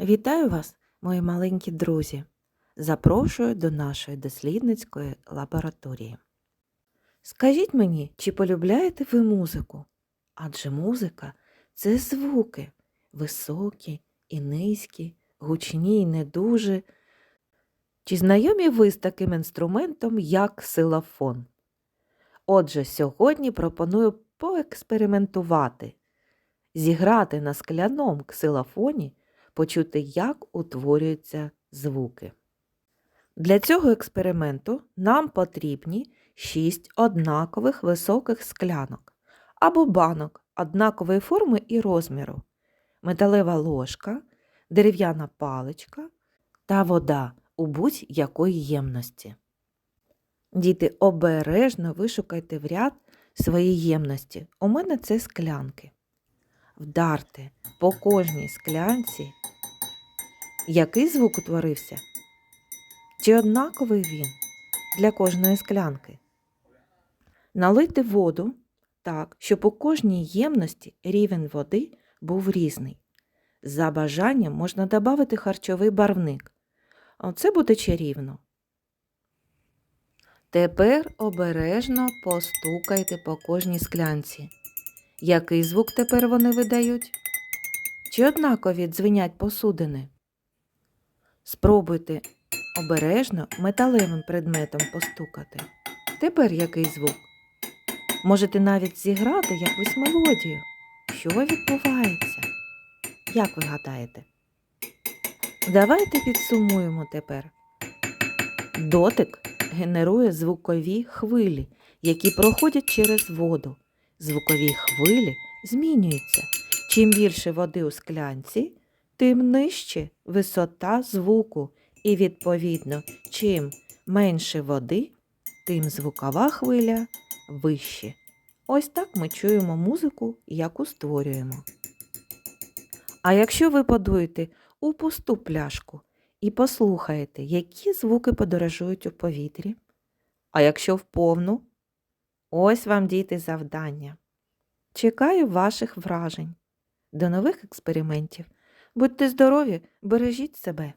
Вітаю вас, мої маленькі друзі! Запрошую до нашої дослідницької лабораторії. Скажіть мені, чи полюбляєте ви музику? Адже музика це звуки високі і низькі, гучні і не дуже. Чи знайомі ви з таким інструментом, як ксилофон? Отже, сьогодні пропоную поекспериментувати, зіграти на скляному ксилофоні почути, як утворюються звуки. Для цього експерименту нам потрібні 6 однакових високих склянок або банок однакової форми і розміру, металева ложка, дерев'яна паличка та вода у будь-якої ємності. Діти, обережно вишукайте в ряд свої ємності. У мене це склянки. Вдарте по кожній склянці який звук утворився? Чи однаковий він для кожної склянки? Налити воду так, щоб у кожній ємності рівень води був різний. За бажанням можна додати харчовий барвник. Це буде чарівно. Тепер обережно постукайте по кожній склянці. Який звук тепер вони видають? Чи однакові дзвенять посудини? Спробуйте обережно металевим предметом постукати. Тепер який звук? Можете навіть зіграти якусь мелодію. Що відбувається? Як ви гадаєте? Давайте підсумуємо тепер. Дотик генерує звукові хвилі, які проходять через воду. Звукові хвилі змінюються. Чим більше води у склянці, тим нижче висота звуку, і, відповідно, чим менше води, тим звукова хвиля вище. Ось так ми чуємо музику, яку створюємо. А якщо ви подуєте у пусту пляшку і послухаєте, які звуки подорожують у повітрі, а якщо в повну, ось вам діти завдання. Чекаю ваших вражень. До нових експериментів. Будьте здорові, бережіть себе.